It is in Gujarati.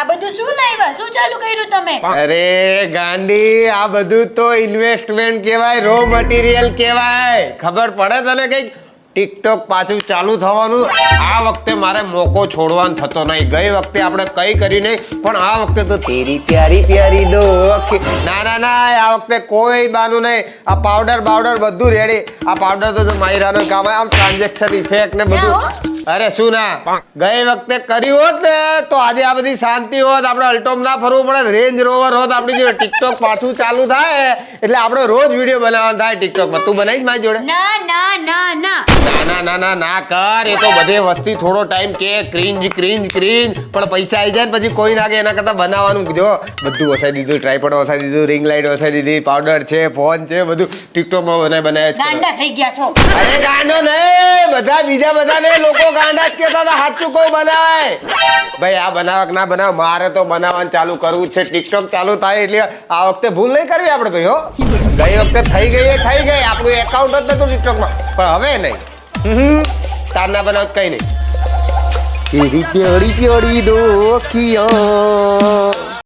આ બધું શું લાવ્યા શું ચાલુ કર્યું તમે? અરે ગાંડી આ બધું તો ઇન્વેસ્ટમેન્ટ કહેવાય રો મટીરિયલ કહેવાય. ખબર પડે તને કંઈક? ટિકટોક પાછું ચાલુ થવાનું. આ વખતે મારે મોકો છોડવાનો થતો નહીં. ગઈ વખતે આપણે કઈ કરી નહીં પણ આ વખતે તો તેરી પ્યારી પ્યારી દો ના ના ના આ વખતે કોઈ બાનું નહીં. આ પાવડર બાવડર બધું રેડી આ પાવડર તો જો માયરાનો કામ આમ ટ્રાન્ઝેક્શન ઇફેક્ટ ને બધું. અરે શું ના? ગઈ વખતે કર્યું હોત ને તો આજે આ બધી શાંતિ હોત આપણે અલ્ટોમ ના ફરવું પડે રેન્જ રોવર હોત આપણી જોડે ટિકટોક પાછું ચાલુ થાય એટલે આપણે રોજ વીડિયો બનાવવાનો થાય ટિકટોકમાં તું બનાવી મારી જોડે? ના ના ના ના. ના ના ના ના ના કર એ તો બધે વસ્તી થોડો ટાઈમ કે ક્રિંજ ક્રિંજ ક્રિંજ પણ પૈસા આવી જાય ને પછી કોઈ નાગે એના કરતા બનાવવાનું જો બધું વસાઈ દીધું ટ્રાયપોડ વસાઈ દીધું રિંગ લાઇટ વસાઈ દીધી પાવડર છે ફોન છે બધું. ટિકટોકમાં બનાવી બનાવે છે ગાંડા થઈ ગયા છો. અરે ગાંડો નહીં બધા બીજા બધાને લોકો ગાંડા જ કહેતા હતા, સાચું કોઈ બનાવે ભાઈ, આ બનાવ ના બનાવ, મારે તો બનાવવાનું ચાલુ કરવું છે. ટિકટોક ચાલુ થાય એટલે આ વખતે ભૂલ નહીં કરવી આપણે ભાઈ, હો. ગઈ વખતે થઈ ગઈ એ થઈ ગઈ, આપણું એકાઉન્ટ જ નતું ટિકટોકમાં. પણ હવે નહીં. તાર ના બનાવ કઈ નહીં. તેરી પ્યારી પ્યારી દો અખિયા